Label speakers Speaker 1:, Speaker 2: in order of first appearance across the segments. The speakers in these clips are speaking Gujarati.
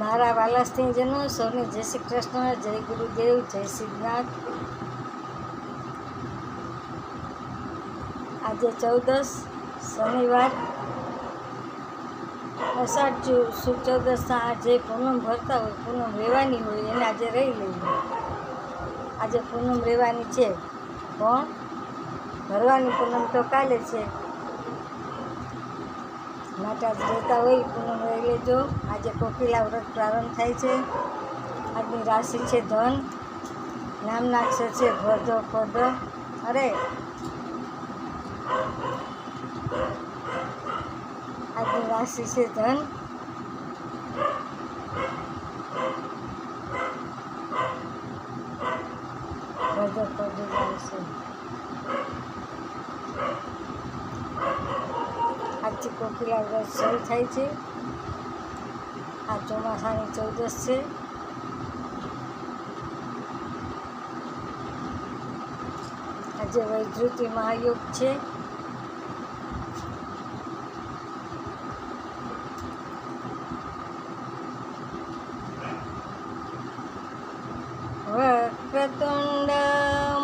Speaker 1: મારા વાલા જન્મ સૌને જય શ્રી કૃષ્ણ, જય ગુરુદેવ, જય શ્રીનાથ આજે ચૌદસ શનિવાર. અષાઢ સુદ ચૌદસના જે પૂનમ ભરતા હોય, પૂનમ રહેવાની હોય, એને આજે રહી લઈએ. આજે પૂનમ રહેવાની છે, પણ ભરવાની પૂનમ તો કાલે છે. માટે જોતા હોય, પૂનમ રહી લેજો આજે કોકિલા વ્રત પ્રારંભ થાય છે. આજની રાશિ છે ધન. નામના અક્ષર છે ભદ પદ અરે. આજની રાશિ છે ધન. ભદ પદ રાશિ આજથી કોકિલા વ્રત શરૂ થાય છે આ ચોમાસાની ચૌદસ છે આજે વૈધૃતિ મહાયોગ છે વક્રતુંડ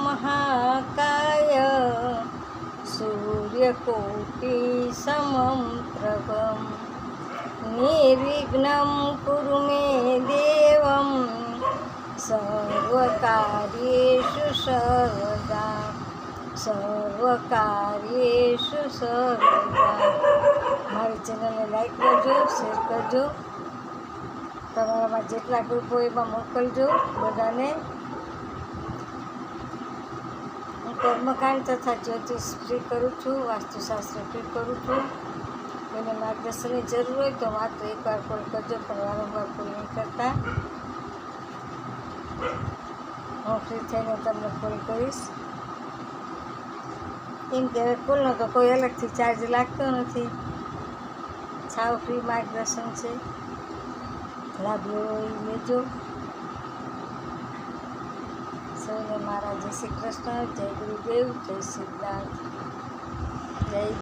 Speaker 1: મહાકાય સૂર્યકોટિ સમમ પ્રભમ નિર્વિઘ્ન કુરુ મે દેવમ સર્વકાર્યેષુ સર્વદા સર્વકાર્યેષુ સર્વદા મારી ચેનલને લાઈક કરજો શેર કરજો. તમારામાં જેટલા ગ્રુપ એમાં મોકલજો બધાને. કર્મકાંડ તથા જ્યોતિષ ફ્રી કરું છું, વાસ્તુશાસ્ત્ર ફ્રી કરું છું. કોઈને માર્ગદર્શનની જરૂર હોય તો માત્ર એકવાર કોલ કરજો, પણ વારંવાર કોલ નહીં કરતા. હું ફ્રી થઈને તમને કોલ કરીશ. એમ કે કોલનો તો કોઈ અલગથી ચાર્જ લાગતો નથી. સાવ ફ્રી માર્ગદર્શન છે. લાભ લેવો એ લેજો. સૌને મારા જય શ્રી કૃષ્ણ જય ગુરુદેવ જય સિદ્ધાર્થ જય